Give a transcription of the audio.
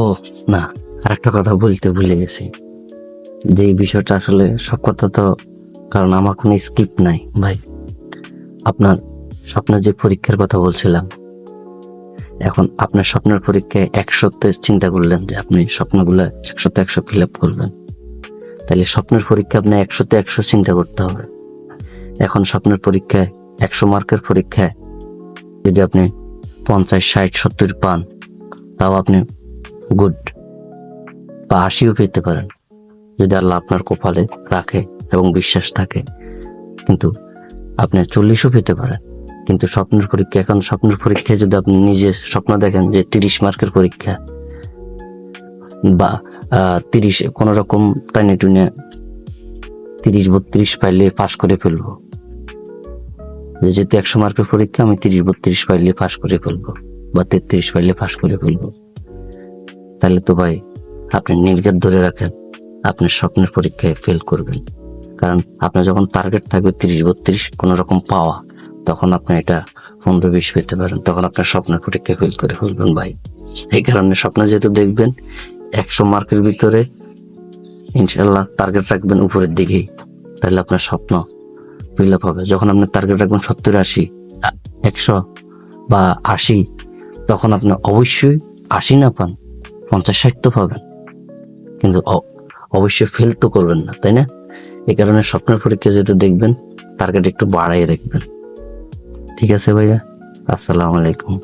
ও, না আর একটা কথা বলতে ভুলে গেছি। যে বিষয়টা আসলে সব কথা তো, কারণ আমার কোনো স্কিপ নাই, ভাই। আপনার স্বপ্নের যে পরীক্ষার কথা বলছিলাম, এখন আপনার স্বপ্নের পরীক্ষায় একশোতে চিন্তা করলেন যে আপনি স্বপ্নগুলো একশোতে একশো ফিল আপ করবেন। তাহলে স্বপ্নের পরীক্ষা আপনি একশোতে একশো চিন্তা করতে হবে। এখন স্বপ্নের পরীক্ষায় একশো মার্কের পরীক্ষায় যদি আপনি পঞ্চাশ, ষাট, সত্তর পান, তাও আপনি গুড। বা আশিও পেতে পারেন, যদি আল্লাহ আপনার কপালে রাখে এবং বিশ্বাস থাকে। কিন্তু আপনি চল্লিশও পেতে পারেন। কিন্তু স্বপ্নের পরীক্ষা, এখন স্বপ্নের পরীক্ষায় যদি আপনি নিজে স্বপ্ন দেখেন যে তিরিশ মার্কের পরীক্ষা বা তিরিশ, কোনো রকম টাইনে টুনে তিরিশ, বত্রিশ পাইলে পাশ করে ফেলব। যেহেতু একশো মার্কের পরীক্ষা, আমি তিরিশ, বত্রিশ পাইলে পাশ করে ফেলব বা তেত্রিশ পাইলে পাশ করে ফেলব। তাহলে তো ভাই আপনি নির্ঘাত ধরে রাখেন। আপনি স্বপ্নের পরীক্ষায় ফেল করবেন। কারণ আপনার যখন টার্গেট থাকবে তিরিশ, বত্রিশ, কোনো রকম পাওয়া, তখন আপনি এটা পনেরো, বিশ পেতে পারেন। তখন আপনার স্বপ্নের পরীক্ষায় ফেল করে ফেলবেন ভাই। এই কারণে স্বপ্ন যেহেতু দেখবেন, একশো মার্কের ভিতরে ইনশাল্লাহ টার্গেট রাখবেন উপরের দিকেই। তাহলে আপনার স্বপ্ন ফিল আপ হবে। যখন আপনি টার্গেট রাখবেন সত্তর, আশি, একশো বা আশি, তখন আপনি অবশ্যই আশি না পান। পঞ্চাশ ষাট তো পাবেন। কিন্তু অবশ্যই ফেল তো করবেন না, তাই না? এ কারণে স্বপ্নের পরীক্ষা যেহেতু দেখবেন টার্গেট একটু বাড়াই রাখবেন। ঠিক আছে ভাইয়া? আসসালামু আলাইকুম।